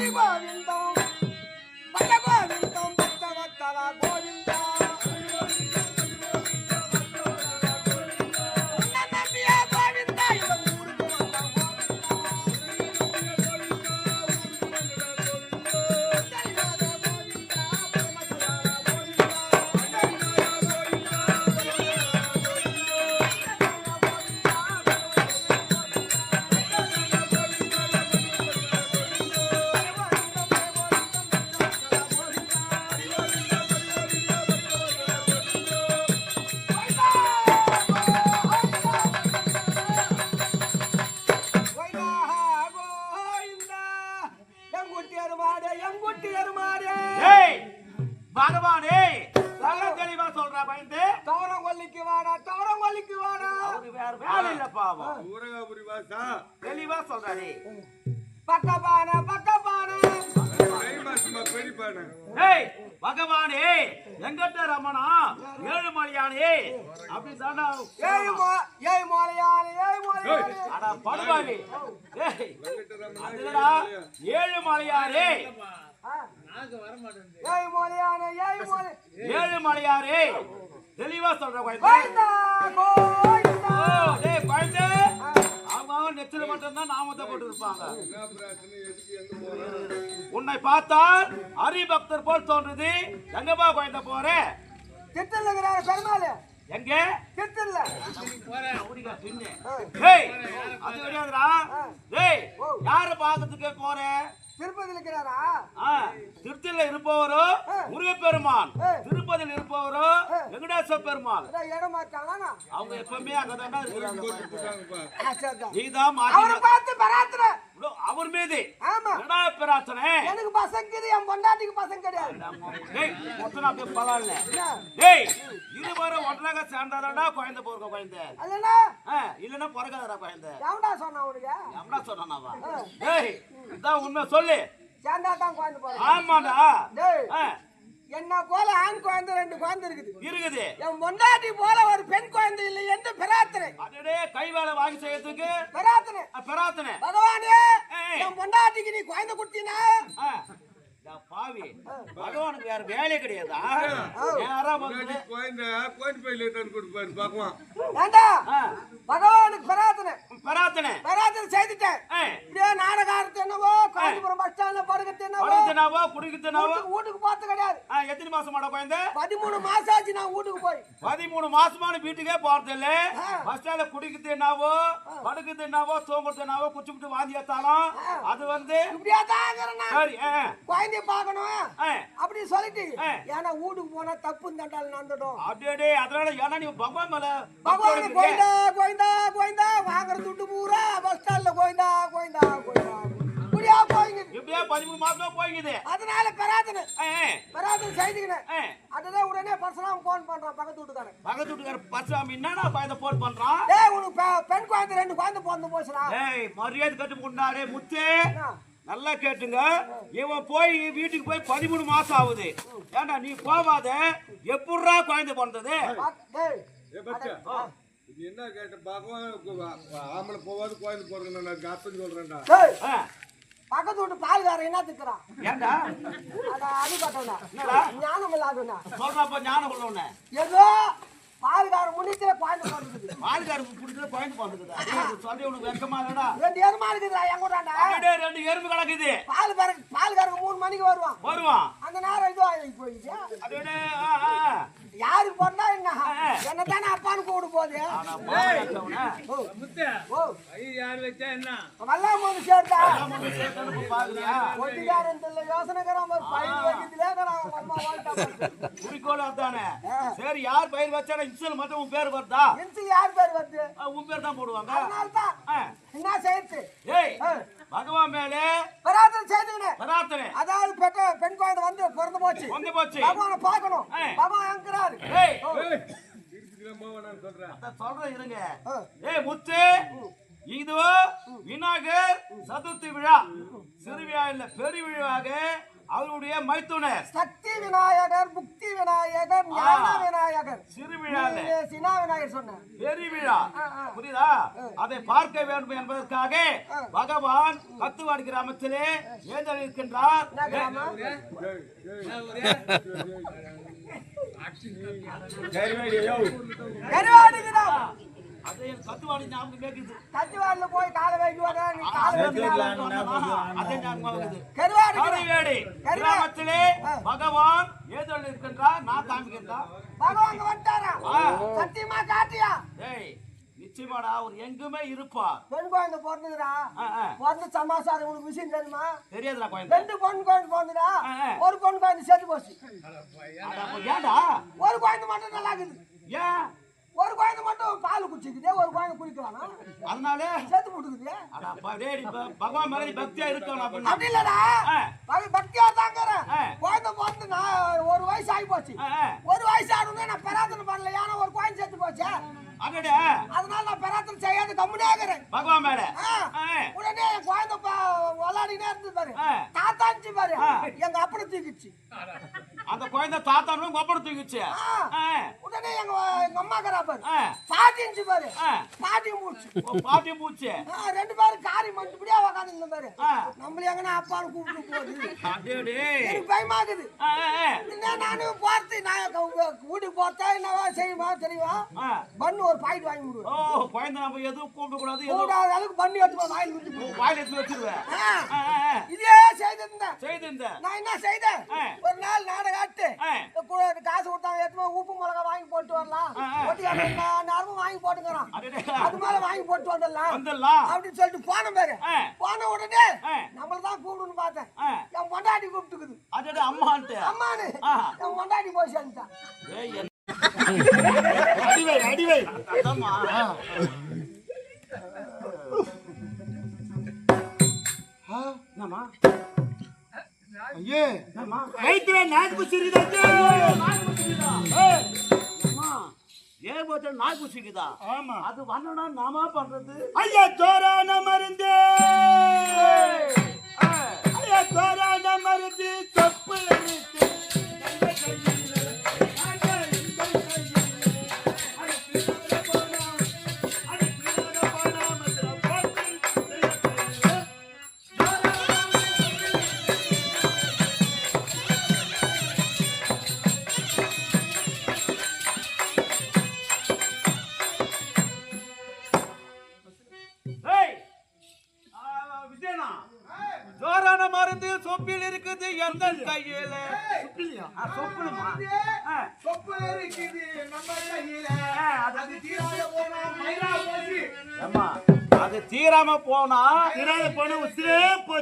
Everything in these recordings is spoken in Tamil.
ஹரி கோவிந்தம் பல கோவிந்தம் பக்தவத்தல கோவிந்தா உன்னை பகவானே நல்ல தெளிவா சொல்றா பயந்து. தவரங்கொல்லிக்கு வாடா தவரங்கொல்லிக்கு வாடா. அவரு வேற வேலை இல்ல பாவம். ஊரகாபுரி வாசா தெளிவா சொல்றாரு. பெரியப்பானு ஏய் பகவானே எங்கட்ட ரமணா ஏழுமலையானே அப்படி தாண்டா ஏய் மோ ஏய் மோலையானே ஏய் மோலையானே அட படுபாவி. ஏய் அதுடா ஏய் மோலையானே ஏய் மோலை ஏழுமலையாரே தெளிவா சொல்ற ஓ, டேய் பயந்து அவங்க நெத்தில மட்டும் தான் நாமத்தை போட்டு இருப்பாங்க என்ன பிரார்த்தனை எதுக்கு எங்க போறோம் உன்னை பார்த்தால் ஹரிபக்தர் போல் தோன்றுது. எங்கப்பா குழந்தை போற? இருக்கிறாரு பெருமாள். எங்க. ஏய் அது கிடையாதுடா. ஏய் யார பாக்கிறதுக்கு போற? திருப்பதியில் இருக்கிறாரா? ஆ, திருச்சியில இருப்பவரோ முருகப்பெருமான். திருப்பதியில் இருப்பவரோ வெங்கடேஸ்வர மாத்தானா அவங்க எப்பவுமே நீதான் அவரை மாத்தி பார்த்து பராத்திர அவர் மீது. ஆமா. என்னடா பிரார்த்தனை? எனக்கு பசங்க என் பொண்டாட்டிக்கு பசங்க கிடையாது. டேய் மொத்தம் அப்படியே என்ன? டேய் இருவரும் ஒன்றாக சேர்ந்தாதாடா குழந்தை போறக்க குழந்தை. அதுனா? ஆ, இல்லைன்னா பிறக்காதடா குழந்தை. எவன்டா சொன்னா உனக்கு? எவனா சொன்னானாவா டேய் இதான் உண்மை சொல்லு. சேர்ந்தா தான் குழந்தை போறேன் ஆமாடா. டேய் என்ன போல ஆண் குழந்தை ரெண்டு குழந்தை இருக்குது. இருக்குது. என் பொண்டாட்டி போல ஒரு பெண் குழந்தை பிரார்த்தனை. அடடே கை வேலை வாங்கி செய்யறதுக்கு? பிரார்த்தனை. பிரார்த்தனை. பகவானே பொண்டாட்டிக்கு நீ குழந்தை கொடுத்தீனா? பாவி. பகவானுக்கு வேற வேலையே கிடையாதா. வந்து குழந்தை கோயில் கொடுப்பாரு ஏண்டா? ஆ, பகவானுக்கு பிரார்த்தனை. பிரார்த்தனை. பிரார்த்தனை செய்துட்டேன். இப்படியே நாடகாரத்து என்னவோ காஞ்சிபுரம் பஸ் ஸ்டாண்ட்ல படுக்கிறது என்னவோ படுத்துனாவோ குடிக்கிறதுனாவோ வீட்டுக்கு வீட்டுக்கு பார்த்து கிடையாது. எத்தனை மாசமாடா குழந்தை பதிமூணு மாசம் ஆச்சு நான் வீட்டுக்கு போய். பதிமூணு மாசமான வீட்டுக்கே போறது இல்ல. பஸ் ஸ்டாண்ட்ல குடிக்கிறது என்னவோ படுக்கிறது என்னவோ தூங்குறது என்னவோ குச்சி விட்டு வாந்தி ஏத்தாலும் அது வந்து இப்படியே தான். சரி ஆ, பார்க்கணும். அப்படி சொல்லிட்டு. ஏன்னா வீட்டுக்கு போனா தப்பு தண்டால் நடந்துடும் அப்படியே அதனால ஏன்னா நீ பகவான் மேல பகவான் கோயிந்தா கோயிந்தா கோயிந்தா வாங்குற துட்டு பூரா பஸ் ஸ்டாண்ட்ல கோயிந்தா கோயிந்தா கோயிந்தா இப்படியா போயிங்க இப்படியே பதிமூணு மாசமா போய்க்குது. அதனால ஆ, பிரார்த்தனை செய்துக்கினேன். அதுதான் உடனே பர்சனாக ஃபோன் பண்றான் பக்கத்து வீட்டுக்காரன். பக்கத்து வீட்டுக்கார பசாமி என்னடா பயந்த போன் பண்றான்? டேய் உனக்கு பெண் குழந்தை ரெண்டு குழந்தை பிறந்து போச்சுடா. ஏய் மரியாதை கட்டு கொண்டாடே முத்து? நல்லா கேட்டுங்க. இவன் போய் வீட்டுக்கு போய் பதிமூணு மாசம் ஆகுது. ஏண்டா நீ போவாத? எப்படிரா குழந்தை பிறந்தது? இது என்ன கேட்ட பகவான்? ஆம்பளை போவாது கோயில் போறது நான் அர்த்தம் சொல்றேன்டா. பக்கத்து வீட்டு பால்காரன் என்ன திக்கிறான் ஏண்டா? அட அது கட்டணா என்னடா? ஞானம் இல்லாதவனா? சொல்றப்ப ஞானம் உள்ளவன. ஏதோ பால்காரன் முன்னிட்டு குழந்தை பிறந்துக்குது பால்காருக்கு பிடிச்சது குழந்தை பிறந்தது அது சொல்லி உனக்கு வெக்கமா இல்லடா. ரெண்டு எருமா இருக்குதுடா எங்க விடாண்டா அப்படியே ரெண்டு எறும்பு கிடக்குது பால் பாரு பால்காரங்க மூணு மணிக்கு வருவான். வருவான். அந்த நேரம் இது ஆகி போயிடுச்சு ஆ. யாருக்கு பிறந்தா என்ன? ஆ. என்ன தானே அப்பான்னு கூப்பிட போகுது? போன வல்லாம் போது சேர்த்தா? ஒட்டிக்காரன் தெரியல வாழ்க்கை குறிக்கோள் அதானே. சரி யார் பயிர் வச்சாலும் இன்சல் மட்டும் உன் பேர் வருதா? இன்சில் யார் பேர் வருது? உன் பேர் தான் போடுவாங்க. அதனால தான். என்ன செய்யுது ஏய் பகவான் மேலே பிரார்த்தனை செய்துக்கினேன் பிரார்த்தனை அதாவது பெற்ற பெண் குழந்தை வந்து பிறந்து போச்சு. வந்து போச்சு. பகவானை பார்க்கணும். பகவான் நான் சொல்றேன். இருங்க. ஏய் முத்து. இதுவோ விநாயகர் சதுர்த்தி விழா. சிறு விழா இல்ல பெரு விழாவாக அவருடைய மைத்துனர் சக்தி விநாயகர் புக்தி விநாயகர் ஞான விநாயகர் சிறுவிழால நீ சினா விநாயகர் சொன்ன பெரிய விழா. புரியுதா அதை பார்க்க வேண்டும் என்பதற்காக. பகவான் கத்துவாடி கிராமத்திலே ஏதல் இருக்கின்றார்? கருவாடி கிராமம். கத்திவாடில போய் காலை வைக்க வர, நீ காலை வைக்க அதே ஞாபகம் வருது கருவாடி கிராமம். கருவேடி. கருவா- கிராமத்திலே ஆ. பகவான் ஏதல் இருக்கின்றார் நான் காமிக்கின்றார் பகவான் வந்துட்டாரா? சத்தியமா காட்டியா? ஏய் நிச்சயமாடா அவர் எங்குமே இருப்பார். பெண் குழந்தை பிறந்ததுடா. பிறந்த சமாசாரம் உனக்கு விஷயம் தெரியுமா? தெரியாதுடா குழந்தை. ரெண்டு பொண்ணு குழந்தை ஆ. ஒரு பொண்ணு குழந்தை செத்து போச்சு. ஏன்டா? ஒரு குழந்தை மட்டும் நல்லா இருக்குது. ஏன்? குழந்தை மட்டும் பால் குடிச்சிக்குது ஒரு குழந்தை குடிக்கலாம்? அதனால செத்து போட்டுக்குது பகவான் பக்தியா இருக்கணும் அப்படி இல்லடா. பக்தியா தாங்கிறேன். குழந்தை பிறந்து நான் ஒரு வயசு ஆகி போச்சு. ஒரு வயசு ஆகணும்னா நான் பெராத்தனை பண்ணல. ஏன்னா ஒரு குழந்தை செத்து போச்சு. அதனால நான் பெராத்தனை செய்யாத கம்முனே இருக்கிறேன். பகவான் மேல. உடனே என் குழந்தை விளாடினே இருந்தது பாரு. தாத்தாச்சு பாரு. எங்க அப்பனை தூக்கிச்சு அந்த குழந்தை தாத்தானும் கொப்படம் தூக்கிச்சு. உடனே எங்க எங்க அம்மா கரா பாரு ஆ. பாட்டிச்சு பாரு. பாட்டி மூச்சு பாட்டி பூச்சி ஆ, ரெண்டு பேரும் காரி மட்டுப்படியா உக்காந்து இந்த பாரு. நம்மள எங்கன்னா அப்பான்னு கூப்பிட்டு போகுது. எனக்கு பயமாக்குது. என்ன நானும் போறது நான் க- உங்க வீட்டுக்கு போறதா என்னவா செய்யுமா தெரியுமா. பண்ணு ஒரு பாக்கெட் வாங்கி விடுவேன் ஓ குழந்தை நம்ம எதுவும் கூப்பிட கூடாது கூடாத அளவுக்கு பண்ணி எடுத்து வாயில் விட்டு. வாயில எடுத்து வச்சிருவேன். இதே செய்திருந்தேன் செய்து இந்த நான் என்ன செய்தேன். ஒரு நாள் நாடகம் ஆட்டு ஆ. கூட காசு கொடுத்தாங்க போய் உப்பு மிளகா வாங்கி போட்டு வரலாம் நேரமும் வாங்கி போட்டுக்கிறான் அடடே. அது மேல வாங்கி போட்டு வந்துடலாம் அப்படின்னு சொல்லிட்டு போன பாரு. போன உடனே. நம்மள தான் கூப்பிடுன்னு பார்த்தேன். என் பொண்டாட்டி கூப்பிட்டுக்குது அடடே அம்மான்ட்டு அம்மானு. என் பொண்டாட்டி போய் சேர்ந்துட்டான் அடிவை அடிவை. என்னம்மா? ஐயே? ரைத்துல நாக்கு குச்சிருந்தா அம்மா, ஏன் போச்சு நாய் குச்சிக்குதா ஆமா. அது வரணும்னா நாம பண்றது? ஐயா தோரான மருந்து.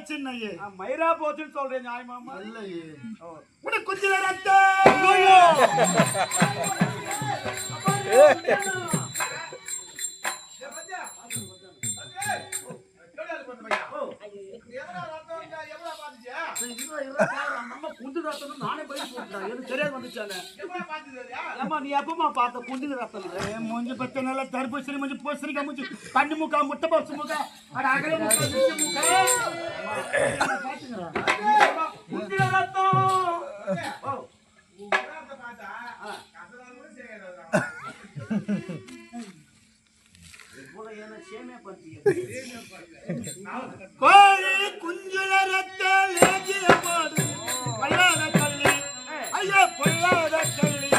உசிரே போச்சுன்னு ஐயே ஆ, மயிரா போச்சுன்னு சொல்றேன் நியாயமாமா? இல்லையே. உனக்கு ரத்தம் நம்ம குண்டு ரத்தம்னு நானே பயந்து போட்டேன். எனக்கு தெரியாது வந்துச்சானே. ஏம்மா, நீ எப்பமா பார்த்த குண்டு ரத்தம் மூஞ்சி பத்த நல்லா தர்பூசணி மூஞ்சி பூசணிக்கா மூஞ்சி கண்ணு முக்கா முட்டை பப்ஸ் முக்கா அட அகல முக்கா முக்கா குண்டு ரத்தம் சேமியா பண்றீங்க? கோழி குஞ்சுல ரத்த லேகிய போடு. பல்லாத கள்ளி. ஐயா பொல்லாத கள்ளி.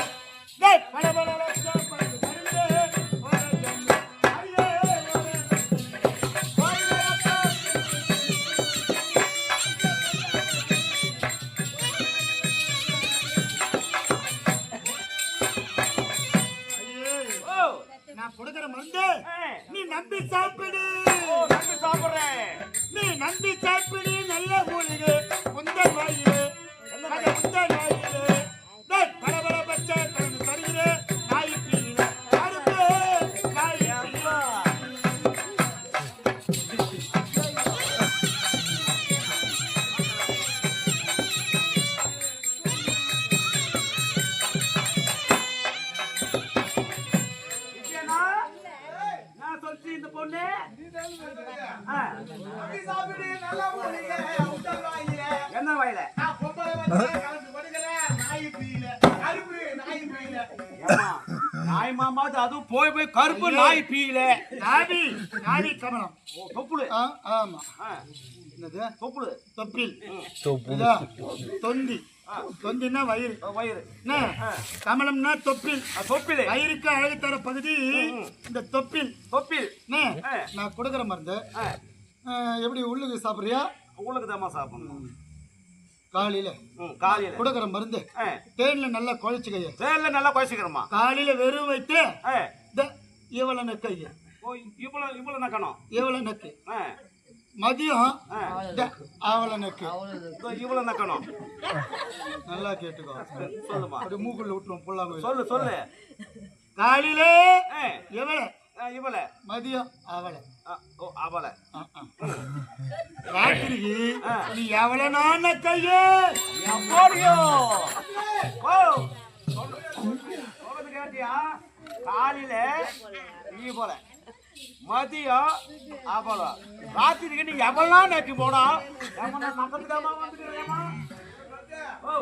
என்ன வயல? நான் பொம்பளை கலந்து படுகிற நாய் மாமாது அதுவும் போய் போய் கருப்பு நாய் பீல நாடி நாடி கமலம். தொப்புளு. ஆ, ஆமா. ஆ, என்னது? தொப்புளு. தொப்பில். இதா, தொந்தி. தொந்தின்னா வயிறு. வயிறு. என்ன? கமலம்னா தொப்பில். தொப்பிலு. வயிறுக்கு அழகு தர பகுதி இந்த தொப்பில். தொப்பில். நான் கொடுக்குற மருந்து. எப்படி உள்ளுக்கு சாப்பிட்றியா? உங்களுக்கு தாம்மா சாப்பிடணும். காலையில. காலையில. கொடுக்குற மருந்து. தேன்ல நல்லா குழைச்சிக்கைய. தேர்ல நல்லா குறைச்சிக்கிறோமா காலையில வெறும் வைத்து இந்த இவ்வளவு நெக்கைய. ஓ இவ்வளவு இவ்வளவு நக்கணும். இவ்வளவு நெக்கு. மதியம் அவ்வளவு நெக்கு இவ்வளவு நக்கணும். நல்லா கேட்டுக்கோ. சொல்லுமா. அப்படி மூக்குள்ள விட்டுரும் புல்லாங்க சொல்லு சொல்லு. காலையில ஆ, இவ்வளவு மதியம் அவளை ஆ, ஓ அவளை. ராத்திரிக்கு. நீ எவ்வளவு நான கையே எப்படியோ. ஓ. சொல்லு சொல்றது கேட்டியா? காலையில நீ போல. மதியம் அவள ராத்திரிக்கு நீ எவ்வளோ நேற்று போனா? எவ்வளோ வந்துக்கிறேம்மா ஓ.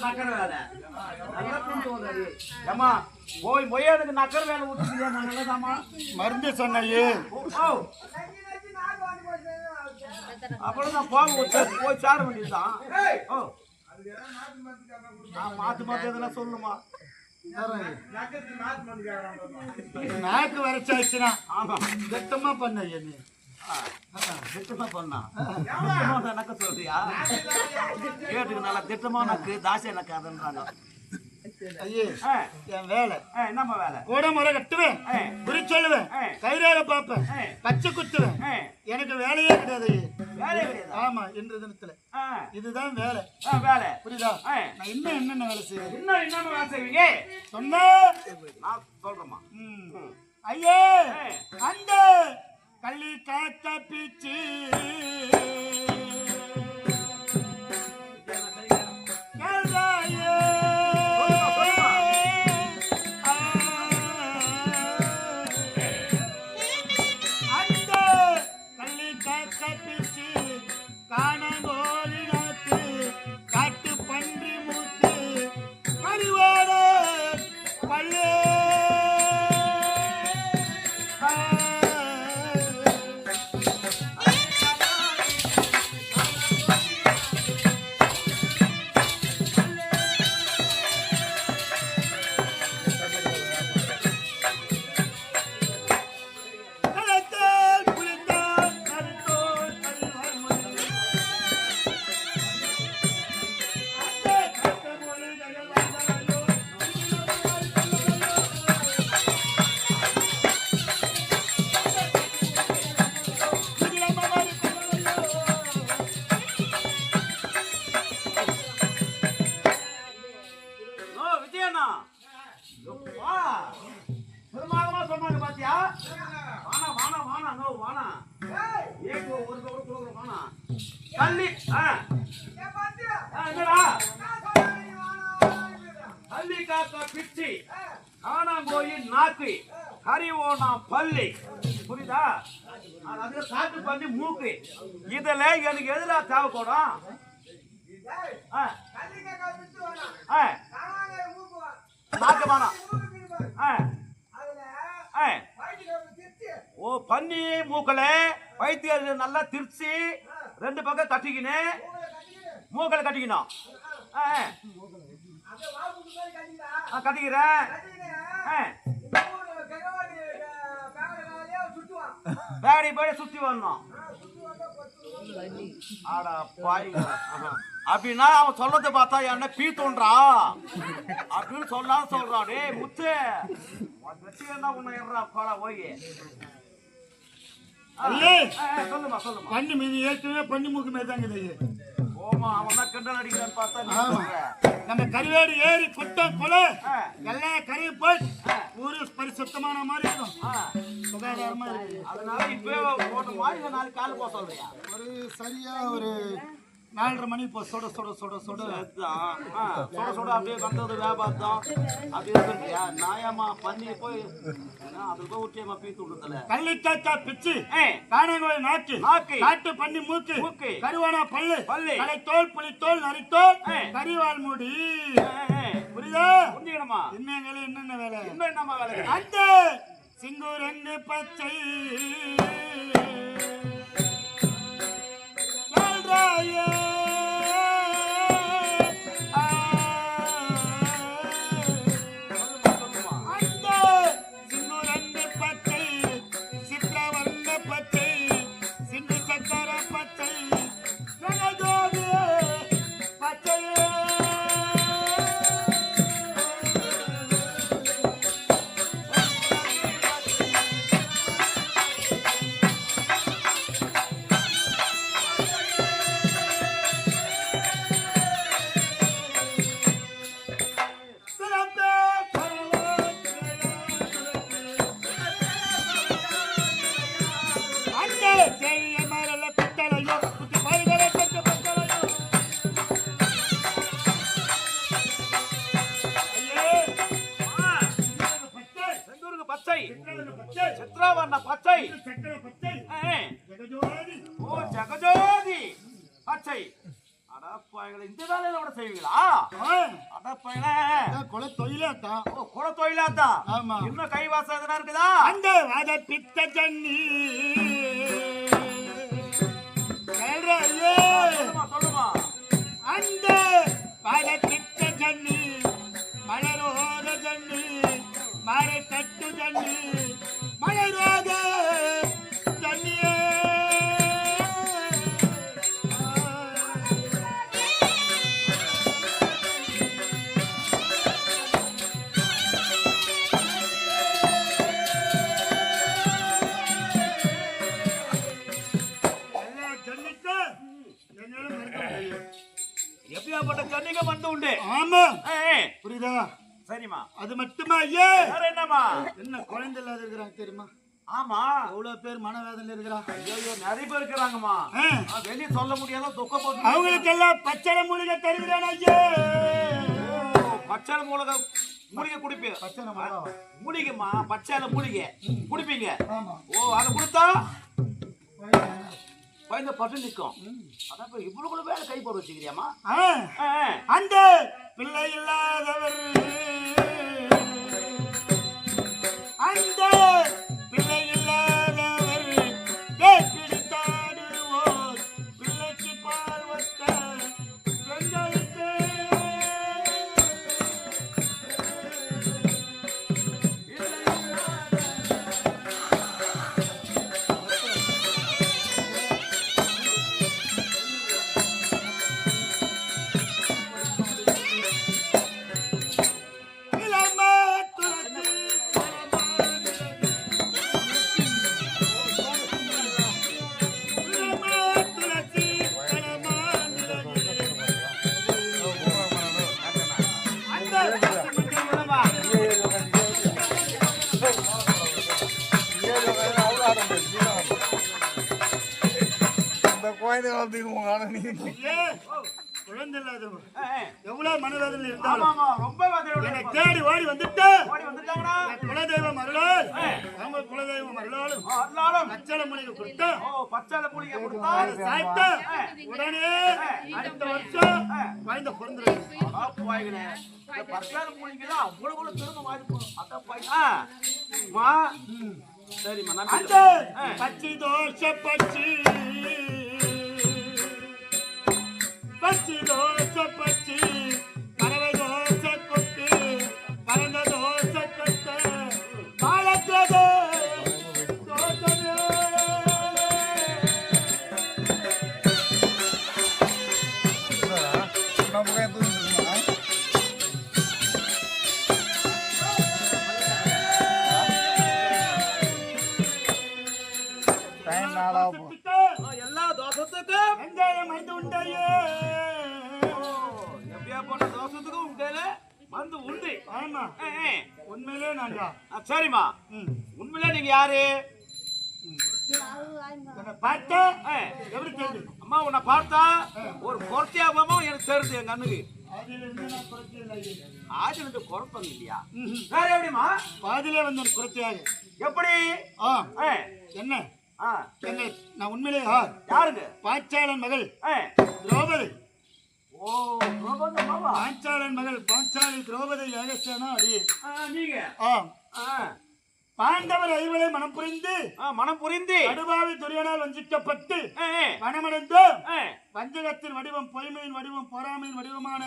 நக்கர வேலை. வந்தாரு ஏம்மா போய் மொய்யாதுக்கு நக்கர வேலை விட்டுருக்கியா மருந்து சொன்னையே. ஓ. அப்புறம் நான் போக போய் சாட வேண்டியதுதான். ஓ. நான் மாத்து மாத்து எதுனா சொல்லுமா? நாக்கு வரைச்சாச்சுன்னா ஆமா திட்டமா பண்ண? நீ திட்டமா பண்ணா நக்க சொல்றியா? கேட்டுக்கு நல்லா திட்டமா நக்கு தாசியா நக்காதுன்றாங்க ஐயே என் வேலை என்னம்மா வேலை கூட முறை கட்டுவேன். குறி சொல்லுவேன். கைராக பார்ப்பேன். பச்சை குத்துவேன் எனக்கு வேலையே கிடையாது ஐயே. வேலை கிடையாதா? ஆமா இன்று தினத்துல இதுதான் வேலை வேலை புரியுதா. நான் இன்னும் என்னென்ன வேலை செய்வேன் இன்னும் என்னம்மா வேலை செய்வீங்க சொன்னா நான் சொல்றேம்மா. ஐயே. அந்த கள்ளி காத்த பிச்சு எனக்கு எதிரா தேவைப்படும்? ஆ. ஆ. ஆ. ஆ. ஓ பன்னி மூக்கல வைத்தியர் நல்லா திருச்சி ரெண்டு பக்கம் கட்டிக்கினு மூக்கல கட்டிக்கணும். ஆ, ஆ. கட்டிக்கிறேன். ஆ, பேடி போய் சுற்றி வரணும். அப்படின்னா அவன் சொல்றதை பார்த்தா என்ன பீ தோன்றா அப்படின்னு சொல்லாம சொல்றான். டேய் முத்து பண்ணி மீதி ஏற்கனவே பண்ணி மூக்கு மேல தாங்க. நம்ம கருவேடு ஏறி குட்டம் கொலை. எல்லாம் கருவி போய் ஊரு பரிசுத்தமான மாதிரி இருக்கும் சுகாதாரமா இருக்கு அதனால இப்பவே போட்ட மாதிரி நாளைக்கு கால் போக சொல்றியா ஒரு சரியா ஒரு நாலரை மணி இப்போ சுட சுட சுட சுட அதுதான். சுட சுட அப்படியே வந்தது வியாபாரம் அப்படியே இருக்கியா நாயம்மா பண்ணி போய் அதுக்கு போய் ஊட்டியம்மா பீத்து விடுறதுல கள்ளிக்காக்கா பிச்சு காணங்கோய் நாக்கு நாக்கு. காட்டு பண்ணி மூக்கு மூக்கு. கருவானா பல்லு பல்லு. தலைத்தோல் புலித்தோல் நரித்தோல் ஏ. கரிவால் முடி. புரியுதா புரிஞ்சுக்கணுமா என்ன வேலை என்னென்ன வேலை இன்னும் என்னம்மா வேலை? அந்த சிங்கூரங்கு பச்சை சொல்றாயே. ஜெகஜோதி ஓ ஜெகஜோதி. பச்சை அடப்பாயங்களை இந்த வேலையில கூட செய்வீங்களா? அடப்பாயங்களே கொலை தொழிலே தான் ஓ குல தொழிலாத்தா? ஆமா. இன்னும் கைவாசம் எதனா இருக்குதா? அந்த வாத பித்த ஜன்னி. சொல்லுமா சொல்லுமா. அந்த வாத பித்த ஜன்னி மலரோத ஜன்னி மறை தட்டு ஜன்னி மலரோத எப்படியாப்பட்ட கன்னிக வந்து உண்டு? ஆமா. புரியுதா? சரிம்மா. அது மட்டுமா ஐயே? வேற என்னம்மா? என்ன குழந்தை இல்லாத இருக்கிறாங்க தெரியுமா? ஆமா. எவ்வளவு பேர் மனவேதனையில இருக்கிறா ஐயோ நிறைய பேர் இருக்கிறாங்கம்மா. வெளிய சொல்ல முடியாத துக்க போட்டு அவங்களுக்கு எல்லாம் பச்சளை மூலிகை தருகிறேன் ஐயே. பச்சை மூலிகை மூலிகை குடிப்பீங்க. பச்சளை மிளகா. மூலிகைம்மா பச்சையில மூலிகை. குடிப்பீங்க. ஆமா. ஓ அதை கொடுத்தா? பயந்த பட்டு நிற்கும். அதான் இப்ப இவ்வளவு வேலை கை போட வச்சுக்கிறியாமா அந்த பிள்ளை இல்லாதவர். அந்த வந்து உங்க ஆளு நீ ஐயே, குழந்தை இல்லாதவங்க எவ்வளவு மனவேதனை ஆமா இருந்தாலும் ஆமா ரொம்ப. தேடி ஓடி வந்துட்டு ஓடி வந்துட்டாங்கடா. என் குலதெய்வம் அருளால் அவங்க குலதெய்வம் அருளாலும் அருளாலும். அச்சல மொழிக்கு கொடுத்தா ஓ பச்சையில மூலிகை கொடுத்தா? சாப்பிட்டா உடனே அடுத்த வருஷம் பிறந்துடும் அடப்பாவிகளே. இந்த பச்சையில மூலிகைலாம் அவ்வளவு திரும்ப. சரிம்மா. பச்சி பச்சி. பச்சி தோஷ பச்சி பறவை தோச கொத்து பறந்த தோச கையை தூக்கிட்டுமா டைம் நாளா போ ஆ, எல்லா தோஷத்துக்கும் வெங்காயம் மருந்து உண்டையே. போன தோஷத்துக்கும் உண்டையில மருந்து உண்டு. ஆமா. உண்மையிலே நான்டா சரிம்மா. உண்மையிலே நீங்க யாரு? பார்த்தா? எப்படி தெரியுது? அம்மா உன்னை பார்த்தா ஒரு குறைச்சியாகமா எனக்கு தெரியுது எங்க அண்ணுக்கு. ஆஜ் ரெண்டு குறைப்பங்க இல்லையா? வேற எப்படிமா பாதியிலே வந்தேன் குறைச்சியாக எப்படி? என்ன? ஆ, என்ன நான் உண்மையிலே ஆ யாருங்க? பாஞ்சாலன் மகள். திரௌபதி. ஓ மாமா. பாஞ்சாலன் மகள் பாஞ்சாலி திரௌபதி ஏகசேனா அடி. நீங்க. ஆ ஆ, பாண்டவர் ஐவரை மனம் புரிந்து மனம் புரிந்து. கடுபாவி துரியனால் வஞ்சிக்கப்பட்டு மனமடைந்து வஞ்சகத்தின் வடிவம் பொய்மையின் வடிவம் பொறாமையின் வடிவமான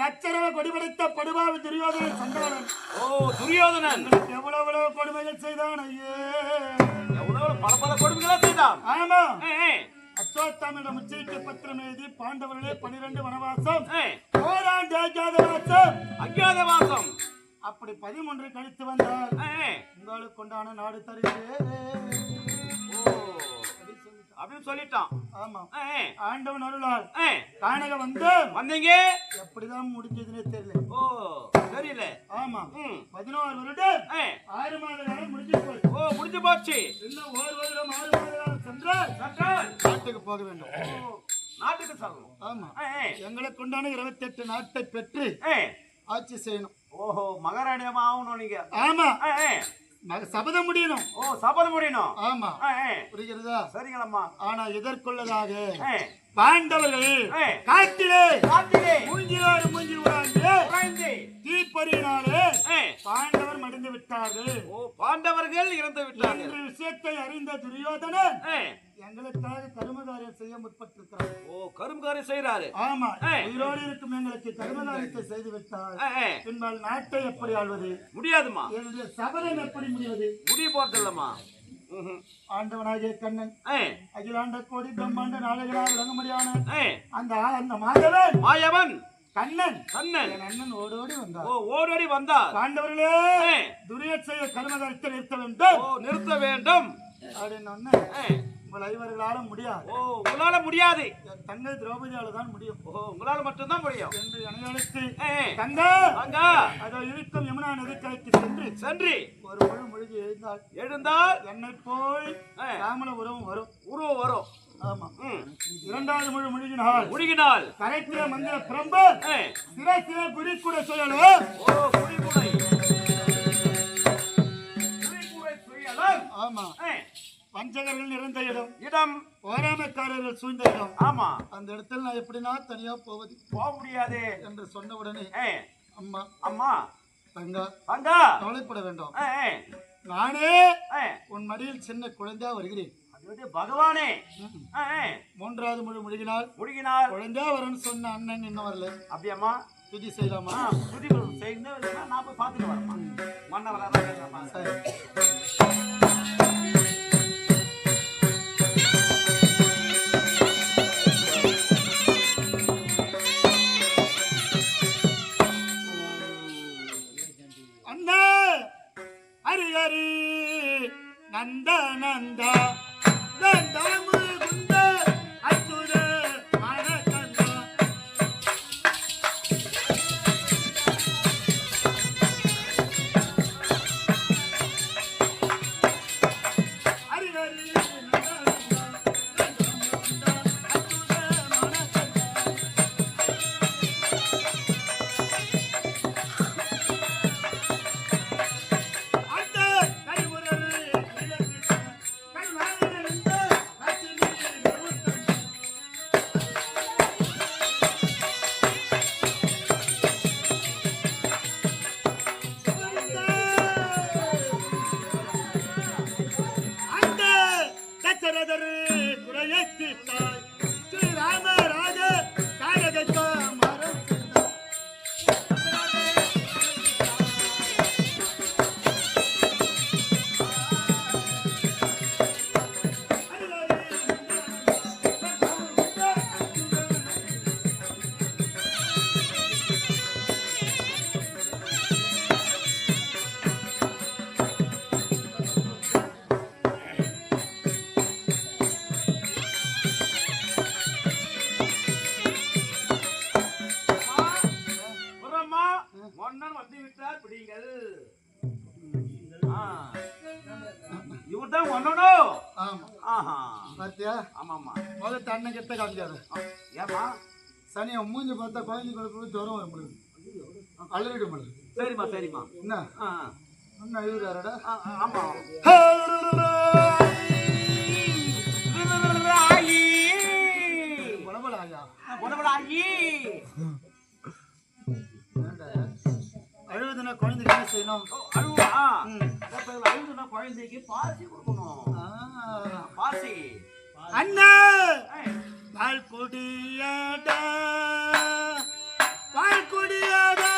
நச்சரவ கொடிபடைத்த படுபாவி துரியோதனன் சண்டாளன் ஓ துரியோதனன். எவ்வளவு கொடுமைகள் செய்தான் ஐயே. எவ்வளவு பல பல கொடுமைகளா செய்தான். ஆமா. அச்சோத்தாமிடம் உச்சரிக்க பத்திரம் எழுதி பாண்டவர்களே பனிரெண்டு வனவாசம். ஓராண்டு அஜாதவாசம் அஞ்ஞாத வாசம். அப்படி பதிமூன்று கழித்து ஏ, உங்களுக்கு கொண்டான நாடு தருகிறே ஓ. அப்படின்னு சொல்லிட்டான். ஆமா. ஆண்டவன் அருளால் காணக வந்து வந்தீங்க? எப்படிதான் முடிஞ்சதுன்னே தெரியல. ஓ தெரியல. ஆமா. பதினோரு வருடம் ஆறு மாத காலம் முடிஞ்சு போய் ஓ முடிஞ்சு போச்சு. இன்னும் ஒரு வருடம் ஆறு மாத காலம் சென்றால் சட்டன். நாட்டுக்கு போக வேண்டும். ஓ, நாட்டுக்கு சொல்லணும். ஆமா. எங்களுக்கு உண்டான இருபத்தி எட்டு நாட்டை பெற்று ஆட்சி செய்யணும். ஓஹோ மகாராணியமா ஆகணும் நீங்க. ஆமா. சபதம் முடியணும். ஓ சபதம் முடியணும். ஆமா. புரிகிறதா? சரிங்களம்மா. ஆனா இதற்குள்ளதாக ஏ, பாண்டவர்கள். காட்டிலே காட்டிலே. மூஞ்சியோடு மூஞ்சி விடாங்க குறைந்து தீப்பொறியினாலே பாண்டவர் மடிந்து விட்டார்கள். ஓ பாண்டவர்கள் இறந்து விட்டார்கள். என்ற விஷயத்தை அறிந்த துரியோதனன் எங்களுக்காக கருமகாரியம் செய்ய முற்பட்டிருக்கிறார். ஓ கரும்காரி செய்யறாரு ஆமா. உயிரோடு இருக்கும் எங்களுக்கு கருமகாரியத்தை செய்து விட்டார். பின்பால் நாட்டை எப்படி ஆள்வது? முடியாதுமா என்னுடைய சபதம் எப்படி முடிவது? முடிய போறது இல்லம்மா ம்ஹும். ஆண்டவனாகிய கண்ணன் அகிலாண்ட கோடி பிரம்மாண்ட நாளைகளாக விளங்கும்படியான ஏ, அந்த அந்த மாதவன். மாயவன். கண்ணன். கண்ணன். என் அண்ணன் ஓடோடி வந்தார். ஓ ஓடோடி வந்தார். பாண்டவர்களே ஏ, துரியத் செய்ய கருமகாரியத்தை நிறுத்த வேண்டும். ஓ நிறுத்த வேண்டும். அப்படின்னு ஒண்ணு. உங்கள் ஐவர்களால முடியாது. ஓ உங்களால முடியாது. தங்கை திரௌபதியால தான் முடியும். ஓ உங்களால மட்டும்தான் முடியும். என்று அணையழைத்து தங்க வாங்க அதோ இருக்கும் யமுனா நதிக்கரைக்கு சென்று சென்றி. ஒரு முழு மொழிகை எழுந்தால் எழுந்தால் என்னை போய் ராமல உறவும் வரும். உருவம் வரும். ஆமா. இரண்டாவது முழு மொழிகினால் முழுகினால் கரைத்தில மந்திர பிரம்பு சிரசில குடி கூட சொல்லணும் ஓ குடிமுறை குடிமுறை சுயலம். ஆமா. வஞ்சகர்கள் நிறைந்த இடம். இடம். ஓராமைக்காரர்கள் சூழ்ந்த இடம். ஆமா. அந்த இடத்தில் நான் எப்படினா தனியா போவது. போக முடியாது. என்று சொன்ன உடனே அம்மா அம்மா. தங்கா அங்க கவலைப்பட வேண்டாம். நானே உன் மடியில் சின்ன குழந்தையா வருகிறேன். பகவானே. மூன்றாவது முழு முழுகினால் முழுகினால். குழந்தையா வரும்னு சொன்ன அண்ணன் இன்னும் வரல. அப்படியாம்மா துதி செய்யலாமா? துதிகள் செய்யணும். நான் போய் பார்த்துட்டு மன்னவரா பேசலாமா சரி. நந்த நந்தா சனியை மூஞ்சி பார்த்தா குழந்தைங்களுக்கு ஜுரம் வரும் பொழுது அலறிடும் பொழுது சரிம்மா சரிம்மா. என்ன? ஆ என்ன அழுகுறாரடா ஆ, ஆ, ஆமா. குணபல ஐயா உடம்படாகி ஏன்டா? அழுகுதுன்னா குழந்தைக்கு என்ன செய்யணும்? அழுவா. அழுதுனா குழந்தைக்கு பாசி கொடுக்கணும். பாசி. அண்ணா! பால் குடியாடா! பால் குடியாடா!